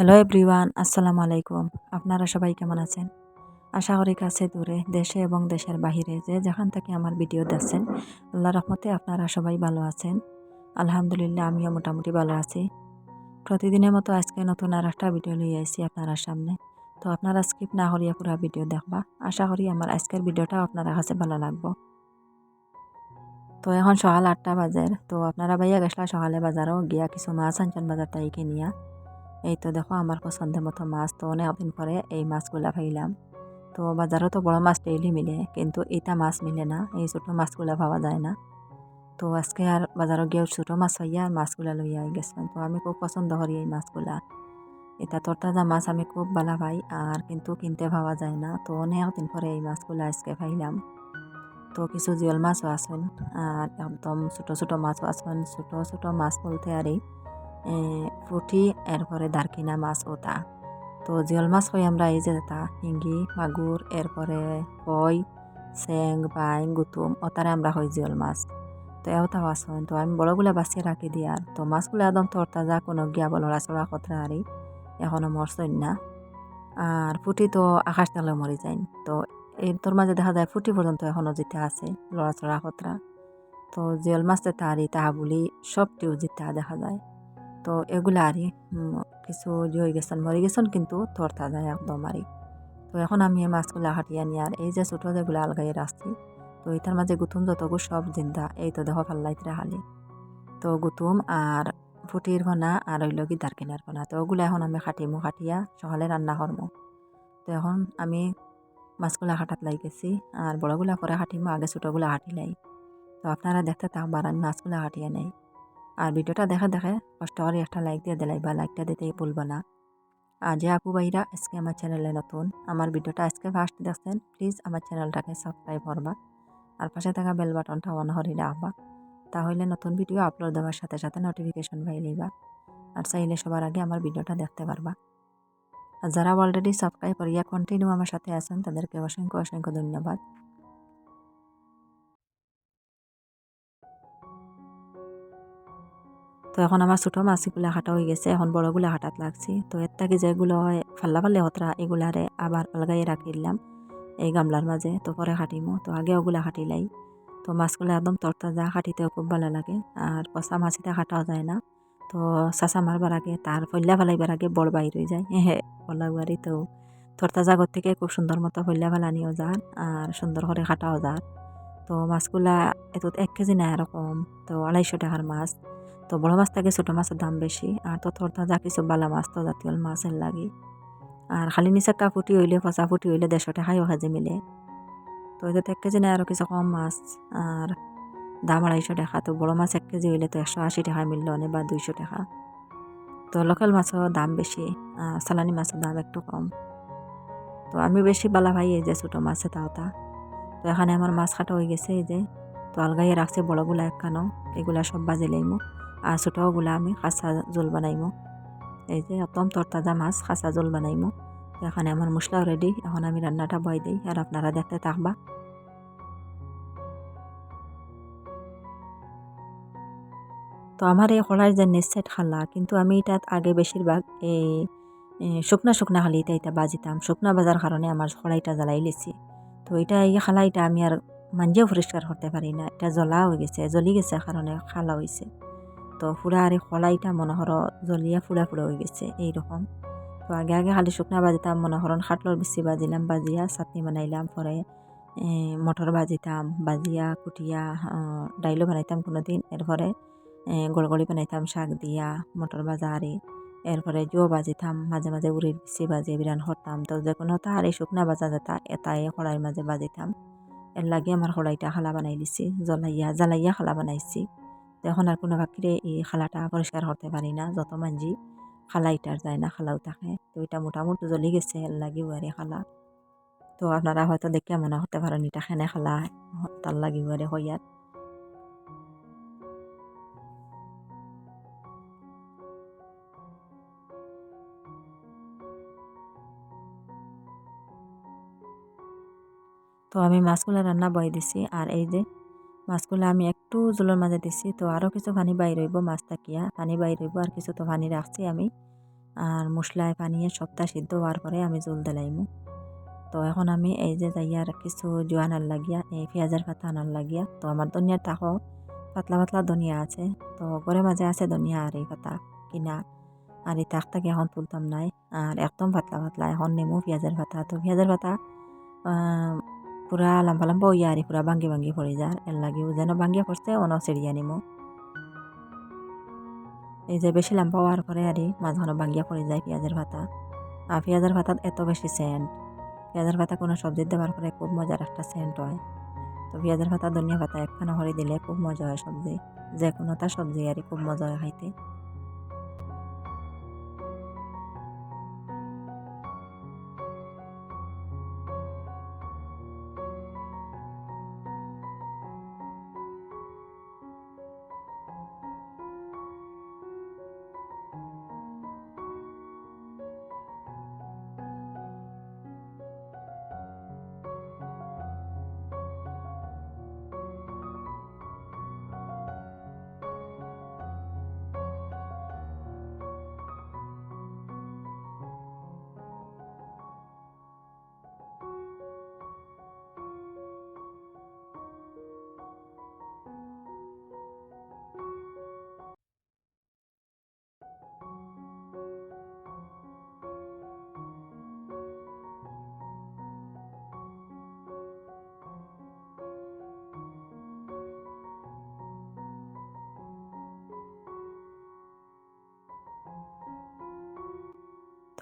Hello everyone আসসালামু আলাইকুম আপনারা সবাই কেমন আছেন? আশা করি কাছে দূরে, দেশে এবং দেশের বাহিরে যে যেখান থেকে আমার ভিডিও দেখছেন আল্লাহ রহমতে আপনারা সবাই ভালো আছেন। আলহামদুলিল্লাহ, আমিও মোটামুটি ভালো আছি। প্রতিদিনের মতো আজকে নতুন আর একটা ভিডিও নিয়ে আসছি আপনারা সামনে। তো আপনারা স্কিপ না করিয়া পুরো ভিডিও দেখবা। আশা করি আমার আজকের ভিডিওটা আপনারা কাছে ভালো লাগবো। তো এখন সকাল আটটা বাজার তো আপনারা ভাইয়া গেছলা সকালে বাজারও গিয়া কিছু মাছ আনছেন বাজার তাই কিনিয়া। এই তো দেখো আমার পছন্দের মতো মাছ তো অনেক দিন পরে এই মাছগুলা পাইলাম তো বাজারও তো বড় মাছ ডেইলি মিলে, কিন্তু এটা মাছ মিলে না, এই ছোটো মাছগুলা পাওয়া যায় না। তো আজকে আর বাজারও গিয়ে ছোটো মাছ হইয়া আর মাছগুলা লইয়া গেছেন তো আমি খুব পছন্দ করি এই মাছগুলা। এটা তরতাজা মাছ আমি খুব ভালো পাই আর কিন্তু কিনতে পাওয়া যায় না। তো অনেক দিন পরে এই মাছগুলা আজকে পাইলাম তো কিছু জিওল মাছও আছেন আর একদম ছোটো ছোটো মাছও আছেন, ছোটো ছোটো মাছ বলতে আর এই পুঠি, এরপরে দারকিনা মাছ ওটা। তো জিওল মাছ হয় আমরা এই যে তা, হিঙ্গি, মাগুর, এরপরে কই চেং বাইং, গুতুম, ওটারে আমরা হয় জিওল মাছ। তো এওটা মাছ হয় তো আমি বড়গুলা বাঁচিয়ে রাখি দিই আর তো মাছগুলো একদম তরতাজা, কোনো গিয়া লড়াচড়া কথা আর এখনও মরছই না। আর ফুটি তো আকাশ তালে মরি যায় তো এই তোর মাঝে দেখা যায় ফুটি পর্যন্ত এখনও যেতে আছে লড়াচড়া খতরা তো জিওল মাছ তাহারি, তাহা বলি সবটিও জিতা দেখা যায়। তো এগুলা আরই কিছু হয়ে গেছেন মরে গেছেন কিন্তু তরতা যায় একদম আরই। তো এখন আমি এই মাছগুলা হাঁটিয়ে নিয়ে আর এই যে ছোটো যেগুলো আলগাইয়ে রাখছি তো এটার মাঝে গুতুম যতগু সব জিন্দা, এই তো দেখো ফাল্লাইতে হালি। তো গুতুম আর ফুটির ভনা আর ওই লগি দারকিনার ভনা তো ওগুলো এখন আমি খাটিমু খাটিয়া সকালে রান্না করমু তো এখন আমি মাছগুলা হাঁটাত লাই গেছি আর বড়গুলা পরে হাঁটিমু, আগে ছোটোগুলা হাঁটি লাই তো আপনারা দেখতে থাকবার আমি মাছগুলা হাঁটিয়ে নেই। আর ভিডিওটা দেখা দেখে কষ্ট করে একটা লাইক দিয়ে দিলাই বা লাইকটা দিতে ভুলবো না। আর যে আপু ভাইরা আজকে আমার চ্যানেলে নতুন, আমার ভিডিওটা আজকে ফার্স্ট দেখছেন প্লিজ আমার চ্যানেলটাকে সাবস্ক্রাইব করবা। আর পাশে থাকা বেল বাটনটা অন করে রাখবা। তাহলে নতুন ভিডিও আপলোড দেওয়ার সাথে সাথে নোটিফিকেশন পাই লইবা আর চাইলে সবার আগে আমার ভিডিওটা দেখতে পারবা। আর যারা অলরেডি সাবস্ক্রাইব করিয়া কন্টিনিউ আমার সাথে আছেন, তাদেরকে অসংখ্য অসংখ্য ধন্যবাদ। তো এখন আমার ছোটো মাছগুলো হাঁটা হয়ে গেছে, এখন বড়গুলো হাঁটাত লাগছি। তো এর থেকে যেগুলো হয়, ফাল্লা ফাল্লে হতরা, এগুলারে আবার আলগাই রাখিলাম এই গামলার মাঝে, তো পরে হাঁটিমো। তো আগে ওগুলা হাঁটিলাই। তো মাছগুলো একদম তরতাজা, হাঁটিতেও খুব ভালো লাগে। আর পচা মাছিতে হাঁটাও যায় না। তো চাচা মারবার আগে, তার ফল্লা ফেলাইবার আগে বড় বাইর হয়ে যায়। হ্যাঁ পল্লাগুয়ারি তো তরতাজা ঘর থেকে খুব সুন্দর মতো ফল্লা ফেলানিও যান আর সুন্দর করে হাঁটাও যান তো মাছগুলা এত এক কেজি না এরকম, তো আড়াইশো টাকার মাছ। তো বড় মাছ থাকে, ছোটো মাছের দাম বেশি। আর তো যা কিছু বালা মাছ, তো জাতীয় মাছের লাগে। আর খালি নিচাক্কা ফুটি হইলে ফসা ফুটি হইলে দেড়শো টাকাও হাজে মিলে। তো এটা এক কেজি নেয় আরও কিছু কম মাছ। আর দাম আড়াইশো টাকা। তো বড় মাছ এক কেজি হইলে তো একশো আশি টাকা মিললো, অনেক বা দুইশো টাকা। তো লোকাল মাছের দাম বেশি, আর সালানি মাছের দাম একটু কম। তো আমি বেশি বালা ভাই এই যে ছোটো মাছে তাওতা তো এখানে আমার মাছ কাটা হয়ে গেছে এই যে। তো আলগাইয়ে রাখছে বড়গুলা একখানো, এগুলা সব বাজে লাইমো। আর ছোটোগুলা আমি খাসা জোল বানাইমো। এই যে একদম তরতাজা মাছ খাসা জোল বানাইমো। এখানে আমার মশলাও রেডি এখন আমি রান্নাটা বয় দিই আর আপনারা দেখতে থাকবা। তো আমার এই কড়াই যে নেট খালা, কিন্তু আমি এটা আগে বেশিরভাগ এই শুকনা শুকনা খালি এটা এটা বাজিতাম শুকনা বাজার কারণে আমার কড়াইটা জ্বালাই লেছি। তো এটা এই খালাইটা আমি আর মাঞ্জেও পরিষ্কার করতে পারি না। এটা জ্বলা হয়ে গেছে, জ্বলি গেছে কারণে খালা হয়েছে তো ফুরা আর কলাইটা মনে হর জ্বলিয়া ফুড়া ফুড়া হয়ে গেছে, এইরকম। তো আগে আগে খালি শুকনা বাজিতাম মনে হরণ খাটলর বেশি বাজিলাম বাজিয়া চাটনি বানাইলাম, পরে মটর বাজিতাম বাজিয়া কুটিয়া ডাইলও বানাইতাম কোনো দিন এরপরে গড়গড়ি বানাইতাম, শাক দিয়া মটর বাজা আরে এরপরে জো বাজিতাম মাঝে মাঝে উড়ির বেশি বাজে বিরান হরতাম তো যে কোনো তার এই শুকনা বাজা যেতা এটাই কড়াইয়ের মাঝে বাজিতাম এর লাগে আমার কড়াইটা খালা বানাই দিছি, জ্বলাইয়া, জ্বালাইয়া খালা বানাইছি। এখন আর কোনো বাকিরে এই খালাটা পরিষ্কার করতে পারি না, যত মানজি খালা ইটার যায় না, খালাও থাকে। তো এটা মোটামুটি জ্বলি গেছে লাগিও আর খালা। তো আপনারা হয়তো দেখে মনে হতে পারেন, এটা খেনে খালা, তার লাগিও আর হইয়ার তো আমি মাছগুলো রান্না বয় দিছি, আর এই যে মাছগুলো আমি একটু জলের মাঝে দিছি, তো আরও কিছু পানি বাইর হইব, মাছ থাকিয়া পানি বাইর হইব, আর কিছু তো পানি রাখছি আমি। আর মশলায় পানিয়ে সবটা সিদ্ধ হওয়ার পরে আমি জল দিলাইমু তো এখন আমি এই যে যাইয়ার কিছু জোয়ানার লাগিয়া, এই পেঁয়াজের পাতা আনার লাগিয়া, তো আমার ধনিয়ার তাকও পাতলা পাতলা ধনিয়া আছে, তো ঘরে মাঝে আছে ধনিয়া আর এই পাতা কিনা, আর এই তাক থেকে এখন তুলতাম নাই, আর একদম পাতলা পাতলা, এখন নেমু পেঁয়াজের পাতা। তো পেঁয়াজের পাতা পুরা লম্বা লম্বা হইয়া আর পুরা ভাঙ্গি ভাঙ্গি পড়ে যার। এর লাগিও যেন ভাঙ্গিয়া পড়ছে অন ছিড়িয়া নিমু। এই যে বেশি লম্বা হওয়ার পরে আর মাঝখানে ভাঙ্গিয়া পড়ে যায় পেঁয়াজের ভাতা আর পেঁয়াজের পাতাত এত বেশি সেন্ট পেঁয়াজের ভাতা কোনো সবজি দেওয়ার পরে খুব মজার একটা সেন্ট হয়। তো পেঁয়াজের ভাতা ধনিয়া ভাতা একখানা করে দিলে খুব মজা হয় সবজি। যে কোনোটা সবজি আর খুব মজা হয় খাইতে।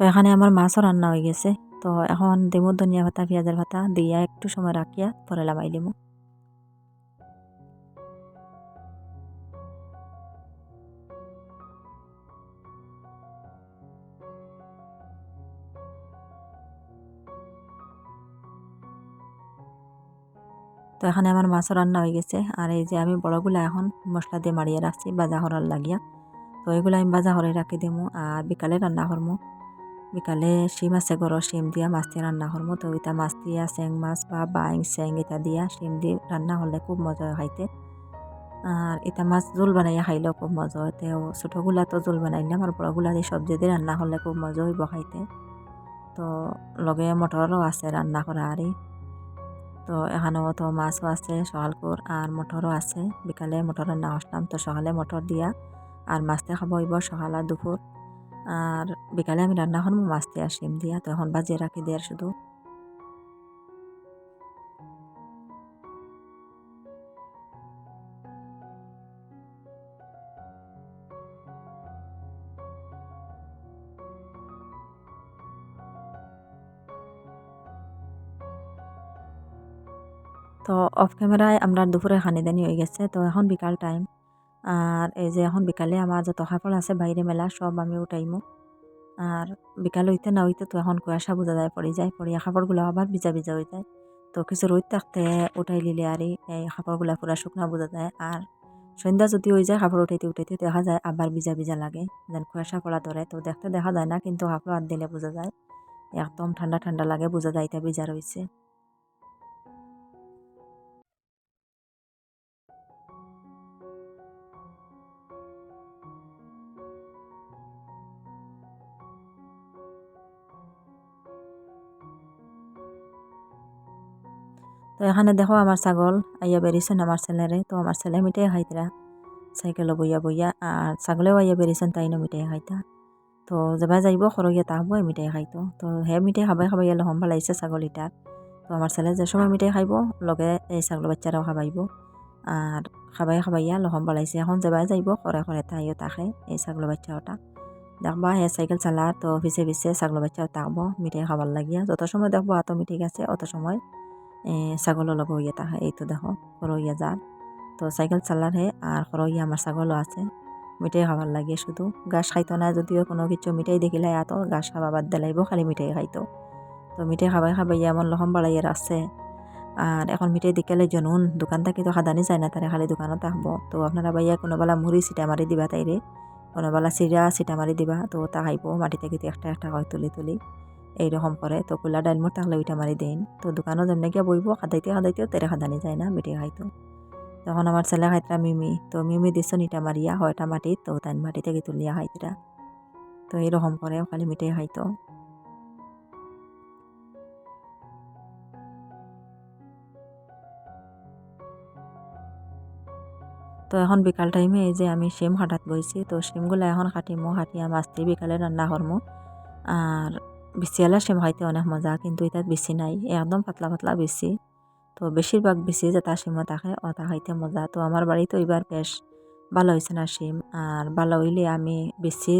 তো এখানে আমার মাছও রান্না হয়ে গেছে। তো এখন দেবো ধনিয়া পাতা, পেঁয়াজের পাতা দিয়া একটু সময় রাখিয়া পরে লাগাই দেবো তো এখানে আমার মাছও রান্না হয়ে গেছে। আর এই যে আমি বড়গুলা এখন মশলা দিয়ে মারিয়ে রাখছি বাজা করার লাগিয়া। তো এগুলো আমি বাজা হরে রাখি দিমু আর বিকালে রান্না করমু। বিকালে শিম আছে গরম শিম দিয়া মাছ দিয়ে রান্না করব তো এটা মাছ দিয়া, চেং মাছ বা বাইং, চেং এটা দিয়া, শিম দিয়ে রান্না হলে খুব মজা খাইতে আর এটা মাছ জোল বানাইয়া খাইলেও খুব মজা হয়। তেও ছোটোগুলা তো জোল বানাইলাম আর বড়গুলা দিয়ে সবজি দিয়ে রান্না করলে খুব মজা হইব খাইতে তো লগে মটরও আছে রান্না করা আরই তো এখানেও তো মাছও আছে সকালকুর আর মটরও আছে। বিকালে মটর রান্না আসলাম তো সকালে মটর দিয়া। আর মাছতে খাব হইব সকাল দুপুর আর বিকালে আমি রান্না করব মাছ দিয়ে শিম দিয়া তো এখন বাজিয়ে রাখি দেওয়ার শুধু। তো অফ ক্যামেরায় আমরা দুপুরে খানি দানি হয়ে গেছে, তো এখন বিকাল টাইম আর এই যে এখন বিকালে আমার যত কাপড় আছে বাইরে মেলা সব আমি উঠাইমু। আর বিকাল হইতে না হইতে তো এখন কুয়াশা বোঝা যায় পড়ে যায়। পড়িয়া কাপড়গুলো আবার ভিজা ভিজা হয়ে যায়। তো কিছু রোদ থাকতে উঠাই লিলে আর এই কাপড়গুলো পুরা শুকনা বোঝা যায়। আর সন্ধ্যা যদি হয়ে যায় কাপড় উঠাইতে উঠাইতে দেখা যায়, আবার ভিজা ভিজা লাগে। যেন কুয়াশা পড়া ধরে তো দেখতে দেখা যায় না, কিন্তু কাপড় হাত দিলে বোঝা যায়। একদম ঠান্ডা ঠান্ডা লাগে বোঝা যায় এটা ভিজা রয়েছে তো এখানে দেখো আমার ছাগল আইয়া বেরিয়েছেন আমার ছেলেরে তো আমার ছেলে মিঠাই খাইতরা সাইকেলে বইয়া বইয়া আর ছাগলেও আইয়া বেরিয়েছেন তাই মিঠাই খাইতা তো যাবা যাইব সরগিয়া তাহবো মিঠাই খাইতো তো হে মিঠাই খাবাই খাবাই গেলে হম ভালাইছে ছাগল তো আমার ছেলে যে সময় মিঠাই খাইব, লগে এই ছাগল বাচ্চারাও খাবাইব। আর খাবাই খাবাইয়া লহম বালাইছে এখন যাবা যাইব করে করে তাইও তাকে এই ছাগল বাচ্চা ওটা দেখবা হে সাইকেল চালা, তো পিছে পিছে ছাগল বাচ্চাও তাকবো, মিঠাই খাবার লাগিয়া। যত সময় দেখব এত মিঠাই আছে অত সময় ছাগলও লগ হইয়া তাহা এই তো দেখো সরইয়া যার তো সাইকেল চালার হে আর সরইয়া আমার ছাগলও আছে মিঠাই খাবার লাগে শুধু গাছ খাইতো না যদিও কোনো কিছু মিঠাই দেখিলে এত গাছ খাবা বাদ দিলাইব খালি মিঠাই খাইতো তো মিঠাই খাবাই খাবাই এমন লহম বাড়াইয়ের আছে আর এখন মিঠাই দেখালে জনুন দোকান থাকি তো খাদানি যায় না তারে খালি দোকানত আহব তো আপনারা বাইয়া কোনোবেলা মুড়ি চিটা মারি দিবা তাইরে কোনোবেলা চিরা চিটা মারি দিবা তো তা খাইব মাটি থেকে একটা একটা হয় তুলি তুলি এইরকম করে তো কুলা ডাইলমোর থাকলে ওইটা মারি দেন তো দোকানও যেমনি গিয়ে বইব খাদাইতে খাদাইতেও তেরে খাদানি যায় না মিঠে খাইতো তখন আমার ছেলে খাইতরা মিমি, তো মিমি দিছ নিটা মারিয়া হয়টা মাটি, তো তাই মাটি থেকে তুলিয়া খাইতরা তো। এরকম করে খালি মিঠাই খাইতো তো। এখন বিকাল টাইমে এই যে আমি শিম হাঁটাত বইছি তো শিমগুলো এখন কাটিমো হাঁটিয়া মাছটি বিকালে রান্না করমু আর বিচিয়ালা শিম খাইতে অনেক মজা, কিন্তু এটাত বেশি নাই। একদম পাতলা পাতলা বেশি। তো বেশিরভাগ বেশি যেটা শিমও থাকে ওটা খাইতে মজা। তো আমার বাড়িতে এবার বেশ ভালো হয়েছে না সিম। আর ভালো হইলে আমি বেশি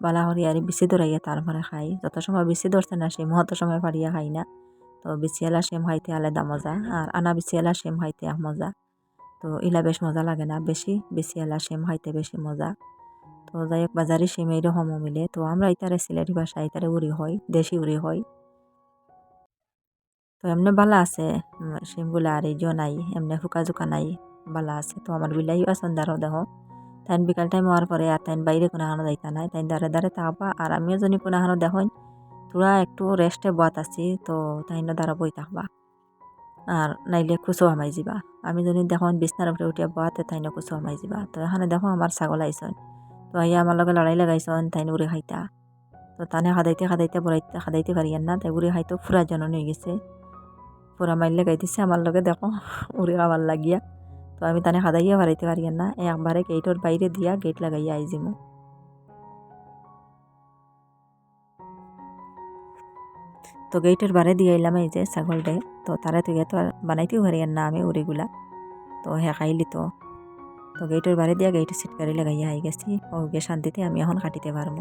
বালা করি আর বেশি দৌড়াইয়া তারপরে খাই। যত সময় বেশি ধরছে না শিম অত সময় পারিয়া খাই না। তো বিচিয়ালা শিম খাইতে আলাদা মজা। আর আনা শিম খাইতে এক মজা। তো ইলা বেশ মজা লাগে না। বেশি বেশি এলা শিম খাইতে বেশি মজা। তো যাই হোক বাজারি শিম এইরকমও মিলে। তো আমরা ইতারে সিলেটি ভাষা, ইতারে উড়ি হয়, দেশি উড়ি হয়। তো এমনি বালা আছে শিমগুলা আর এই নাই, এমনি ফুকা জুকা নাই, বালা আছে। তো আমার বিলাইও আছেন দারো দেহ। তাইন বিকাল টাইম হওয়ার পরে আর তাইন বাইরে কোনো হানো যাইতা নাই, তাইন দাঁড়ে দাঁড়ে থাকবা আর আমিও যদি কোনো হানো দেখুন তোরা একটু রেস্টে বাত আছি, তো তাইনও দ্বারা বই থাকবা আর নাইলে কুচো হামাই যাবা আমি যদি দেখুন বিছনার উপরে উঠিয়া বাতে তাইন কুচো হামাই যাবা তো এখানে দেখো আমার ছাগল আইসন। তো আইয়া আমার লগে লড়াই লাগাইছন, তাইন উড়ে খাইতা। তো তানে খাদাইতে খাদাইতে বড়াইতে খাদাইতে পারি না তাই উড়ে খাইতো ফুরা জনন হয়ে গেছে। ফুরা মাইলে দিছে আমার লগে দেখো উড়ে খাবার লাগিয়া। তো আমি তানে খাদাইয়া পারাইতে পারি না একবারে গেটর বাইরে দিয়া গেট লাগাইয়া আইজিমু তো গেটের বারে দিয়ে এলাম এই যে ছাগলটে তো তারা থেকে তো বানাইতেও পারি না আমি উড়িগুলা তো হে খাইলি তো তো গেটের বারে দিয়া গেটে সিট করে লাগাইয়া আই গেছি। ও গে শান্তিতে আমি এখন কাটিতে পারব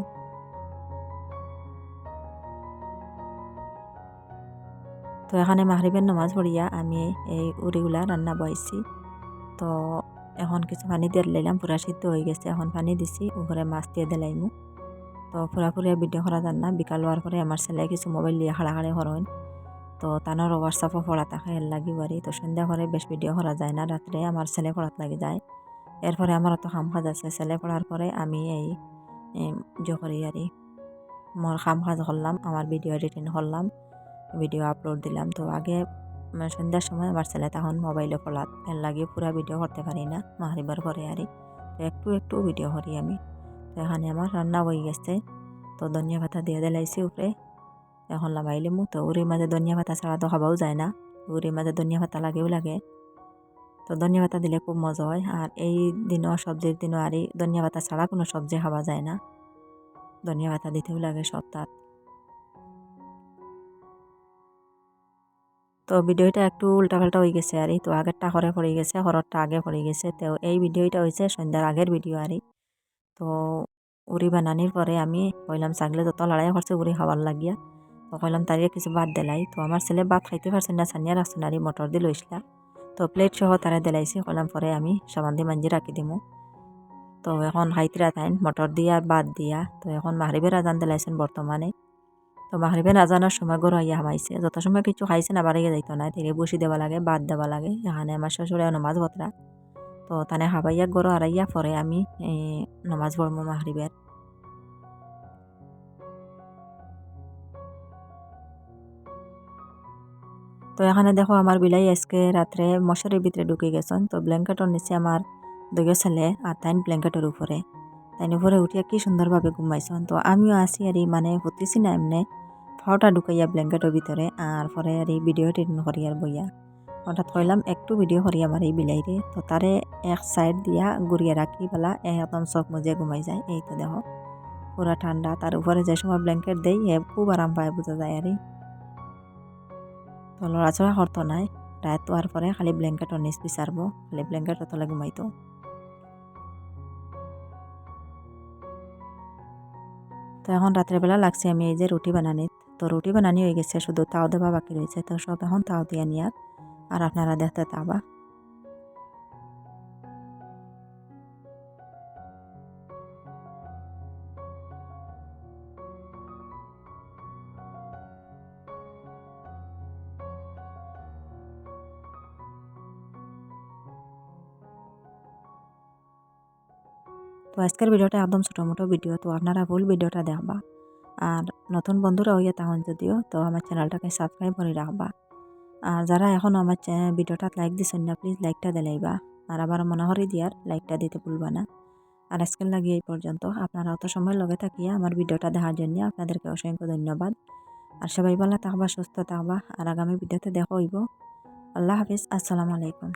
তো এখানে মাহরিবের নামাজ পড়িয়া আমি এই উড়িগুলা রান্না বয়াইছি তো এখন কিছু পানি দিয়ে লাইলাম পুরা সিদ্ধ হয়ে গেছে। এখন পানি দিছি, উপরে মাছ দিয়ে দিলাইমু। তো পুরাপুরি ভিডিও করা যান না বিকাল হওয়ার পরে আমার ছেলে কিছু মোবাইল দিয়ে হাড়াহাড়ি হরইন। তো তানোর হোয়াটসঅ্যাপও পড়া থাকে লাগি বাড়ি তো সন্ধ্যা করে বেশ ভিডিও করা যায় না, রাত্রে আমার ছেলে পড়াত লাগি যায়। এরপরে আমার অত খাম কাজ আছে, ছেলে পড়ার পরে আমি এই জো করি আর মোর খাম কাজ করলাম, আমার ভিডিও এডিটিং করলাম ভিডিও আপলোড দিলাম। তো আগে সন্ধ্যার সময় আমার ছেলে তখন মোবাইলে পড়াত, এর লাগিয়ে পুরা ভিডিও করতে পারি না, মাহরিবার পরে আরই একটু একটু ভিডিও করি আমি। তো এখানে আমার রান্না হয়ে গেছে, তো ধনিয়া পাতা দিয়ে দিলাইছি উপরে। এখন লাগাইলিমু তো উড়ির মাঝে ধনিয়া পাতা ছাড়া তো খাবাও যায় না, উড়ির মাঝে ধনিয়া পাতা লাগেও লাগে। তো ধনিয়া পাতা দিলে খুব মজা হয়। আর এই দিনও সবজির দিনও আর এই ধনিয়া পাতা ছাড়া কোনো সবজি খাওয়া যায় না। ধনিয়া পাতা দিতেও লাগে সপ্তাহ তো ভিডিওটা একটু উল্টাপাল্টা হয়ে গেছে আর তো আগেরটা হরে পড়ে গেছে, হররটা আগে পড়ে গেছে। তো এই ভিডিওটা হয়েছে সন্ধ্যার আগের ভিডিও আর তো উড়ি বানানির পরে আমি কইলাম, ছাগলে যত লড়াই করছে উড়ি খাবার লাগিয়া। তো কইলাম তারিয়ে কিছু ভাত দিলাই তো আমার ছেলে ভাত খাইতে পারছে না সানিয়া রাখছে না মটর দিয়ে লইসলা। তো প্লেট সহ তারা দিলাইছি, কলাম পরে আমি সাবান দিয়ে মাঞ্জি রাখি দিমু। তো এখন হাইতিরা তাইন মটর দিয়া বাদ দিয়া, তো এখন মাহরিবের আজান দিলাইছেন বর্তমানে তো মাহরিবের আজানোর সময় গরু হইয়া হামাইছে যত সময় কিছু খাইছে না বাড়িয়ে যাইতো না তেরে বসি দেওয়া লাগে বাদ দেওয়া লাগে এখানে আমার শ্বশুরে নমাজ বতরা তো তানে হাবাইয়া গরু আড়াইয়া পরে আমি নমাজ পড়ব মাহরিবের তো এখানে দেখো আমার বিলাই আজকে রাত্রে মশারির ভিতরে ঢুকে গেছেন। তো ব্ল্যাঙ্কেটর নিচে আমার দুগে ছেলে আর তাইন ব্ল্যাঙ্কেটের উপরে। তাইন উপরে উঠিয়া কি সুন্দরভাবে ঘুমাইছেন। তো আমিও আসি আর মানে হতেছি না এমনি। ফাওটা ঢুকাইয়া ব্ল্যাঙ্কেটের ভিতরে আর পরে আর এই ভিডিও ট্রেন করি আর বইয়া। হঠাৎ কইলাম, একটু ভিডিও করি আমার এই বিলাইরে। তো তারে এক সাইড দিয়া ঘুরিয়ে রাখি পেলা একদম চোখ মুজে ঘুমাই যায়। এই তো দেখো। পুরা ঠান্ডা। তার উপরে যে সময় ব্ল্যাঙ্কেট দেই খুব আরাম পায়, বোঝা যায় আর তো লড়াচড়া করতো নাই। রাত হওয়ার পরে খালি ব্ল্যাঙ্কেটর নিচ বিচারবো খালি ব্ল্যাঙ্কেটর তলে ঘুমাইতো তো। এখন রাত্রেবেলা লাগছে আমি এই যে রুটি বানানি তো রুটি বানানি হয়ে গেছে, শুধু তাও দেওয়া বাকি রয়েছে তো সব এখন তাও দিয়ে নিয়ার আর আপনারা দেখতে পাবা তো আজকের ভিডিওটা একদম ছোটো মোটো ভিডিও, তো আপনারা ভুল ভিডিওটা দেখবা। আর নতুন বন্ধুরা হইয়া তখন যদিও, তো আমার চ্যানেলটাকে সাবস্ক্রাইব করে রাখবা। আর যারা এখন আমার ভিডিওটা লাইক দিছেন না, প্লিজ লাইকটা দিলাইবা আর আবার মনে হরি দিয়ার লাইকটা দিতে ভুলবা না। আর আজকের লাগিয়ে এই পর্যন্ত। আপনারা অত সময় লগে থাকিয়া আমার ভিডিওটা দেখার জন্য আপনাদেরকে অসংখ্য ধন্যবাদ। আর সবাই ভালো থাকবা, সুস্থ থাকবা। আর আগামী ভিডিওতে দেখা হইব। আল্লাহ হাফিজ। আসসালামু আলাইকুম।